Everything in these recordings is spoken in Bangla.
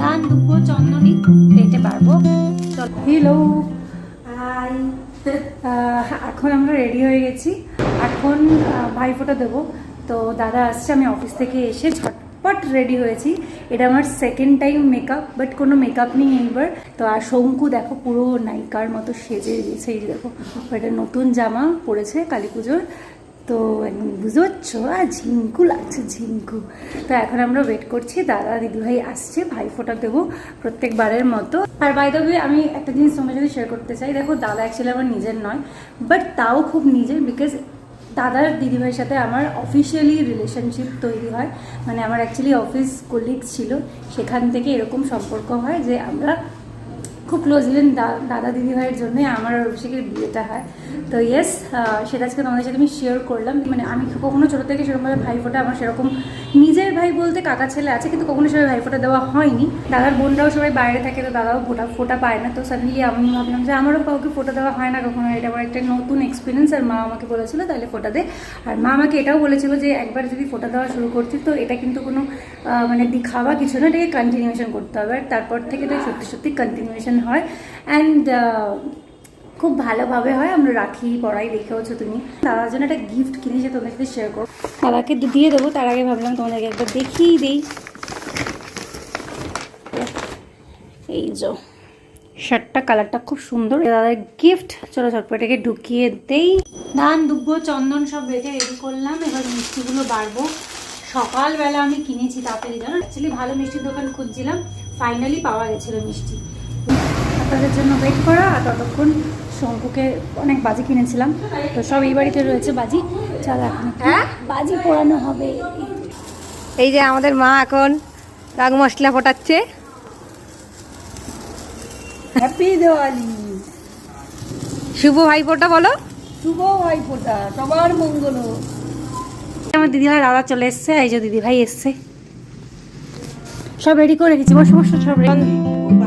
ধান দুব্বো চন্দনী পেতে পারব। চল। হ্যালো হাই এখন আমরা রেডি হয়ে গেছি। এখন ভাইফোঁটা দেবো। তো দাদা আসছে আমি অফিস থেকে এসে ঝটপট রেডি হয়েছি। এটা আমার সেকেন্ড টাইম মেকআপ বাট কোনো মেকআপ নেই এইবার তো আর শঙ্কু দেখো পুরো নায়িকার মতো সেজে গেছে এই দেখো এটা নতুন জামা পরেছে কালী পুজোর তো বুঝতে পারছ আর ঝিঙ্কু লাগছে, ঝিঙ্কু। তো এখন আমরা ওয়েট করছি, দাদা দিদিভাই আসছে ভাই ফোটা দেবো প্রত্যেকবারের মতো। আর বাই দ্য আমি একটা জিনিস তোমার যদি শেয়ার করতে চাই। দেখো, দাদা অ্যাকচুয়ালি আমার নিজের নয় বাট তাও খুব নিজের বিকজ দাদার দিদিভাইয়ের সাথে আমার অফিসিয়ালি রিলেশনশিপ তৈরি হয়। মানে আমার অ্যাকচুয়ালি অফিস কলিগ ছিল, সেখান থেকে এরকম সম্পর্ক হয় যে আমরা খুব ক্লোজ ইভেন দাদা দিদি ভাইয়ের জন্যই, আমার অভিষেকের বিয়েটা হয়। তো ইয়েস সেটা আজকে তোমাদের সাথে আমি শেয়ার করলাম। মানে আমি কখনো ছোটো থেকে সেরকমভাবে ভাই ফোটা আমার সেরকম নিজের ভাই বলতে কাকা ছেলে আছে, কিন্তু কখনো সেভাবে ভাই ফোটা দেওয়া হয়নি। দাদার বোনরাও সবাই বাইরে থাকে, তো দাদাও ফোটা ফোটা পায় না। তো সাডেনলি আমি ভাবলাম যে আমারও কাউকে ফোটা দেওয়া হয় না কখনো। এটা আমার একটা নতুন এক্সপিরিয়েন্স আর মা আমাকে বলেছিল, তাহলে ফোটা দে। আর মা আমাকে এটাও বলেছিল যে, একবার যদি ফোটা দেওয়া শুরু করছি তো এটা কিন্তু কোনো মানে দিখাওয়া কিছু না, এটাকে কন্টিনিউশন করতে হবে। আর তারপর থেকে এটা সত্যি সত্যি কন্টিনিউশন হয়। অ্যান্ড খুব ভালোভাবে হয়। আমরা রাখি, পড়াই দেখেওছো তুমি। দাদার জন্য একটা গিফট কিনেছি তোমাদের সাথে শেয়ার করো দাদাকে দিয়ে দেবো, তার আগে ভাবলাম তোমাদেরকে একবার দেখিয়ে দিই। এই যে শার্টটা কালারটা খুব সুন্দর। দাদার গিফট চলো ঝটপটাকে ঢুকিয়ে দেই। ধান দুব্বো চন্দন সব বেটে রেডি করলাম। এবার মিষ্টিগুলো বাড়বো। সকালবেলা আমি কিনেছি তাড়াতাড়ি, জানো? অ্যাকচুয়ালি ভালো মিষ্টির দোকান খুঁজছিলাম। ফাইনালি পাওয়া গেছিল মিষ্টি। আপনাদের জন্য ওয়েট করা আর ততক্ষণ শঙ্কুকে অনেক বাজি কিনেছিলাম। তো সব এই বাড়িতে রয়েছে বাজি। চল এখন হ্যাঁ? বাজি পোড়ানো হবে। এই যে আমাদের মা এখন রাগ মশলা ফোটাচ্ছে। হ্যাপি দিওয়ালি শুভ ভাইফোঁটা বলো। শুভ ভাইফোঁটা সবার মঙ্গল আমার দিদিভাই দাদা চলে এসছে এই যে দিদিভাই এসছে। সব রেডি করে রেখেছি, বসে বসে, সব রেডি হ্যাঁ।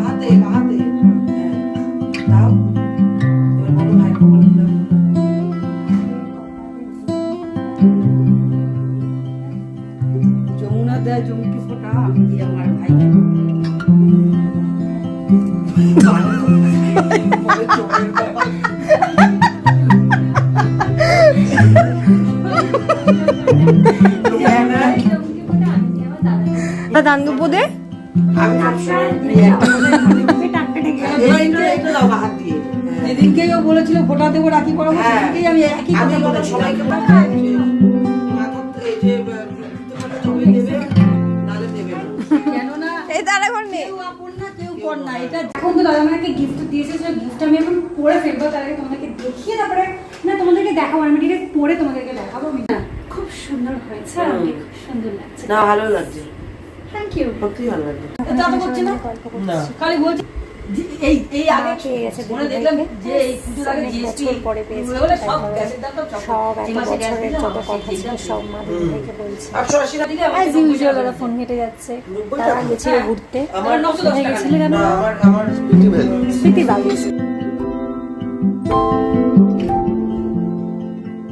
যমুনা দেয় চমকি ফোটা? আমি আমার হাত দিয়ে যেদিনকেই ও বলেছিল ভোটা দেবো রাখি পড়াবো সেদিনকেই আমি একই কথা বলেছি। সবাইকে কেননা এই তার এখন নেই। কেউ আপন না কেউ পর না। এটা এখন তো দাদা আমাকে গিফট দিয়েছে গিফট আমি এখন পরে ফেলব। তার আগে তোমাদেরকে দেখিয়ে তারপরে না তোমাদেরকে দেখাবো। আমি ডিরেক্ট পরে তোমাদেরকে দেখাবো। খুব সুন্দর হয়েছে খুব সুন্দর লাগছে। না ভালো লাগছে। থ্যাংক ইউ সত্যি ভালো লাগছে তা তো করছি না? না। খালি বলছি এই এই আগে পেয়ে গেছে মনে দেখলাম যে এই পুজোর আগে জিএসটি পরে পেয়েছে। সব গ্যাসের দাম তো সব এত এই মাসে গ্যাস বছরের যত কথা ছিল সব মা দিদিভাইকে বলছে। আটশো আশি টাকা দিলে আমার অ্যাজ ইউজুয়াল ওরা ফোন ঘেটে যাচ্ছে। তারা গেছিল হ্যাঁ। ঘুরতে। আমার নশো দশ কোথায় টাকা। কেন? আমার আমার স্মৃতি ভ্যালু স্মৃতি বাগিয়েছে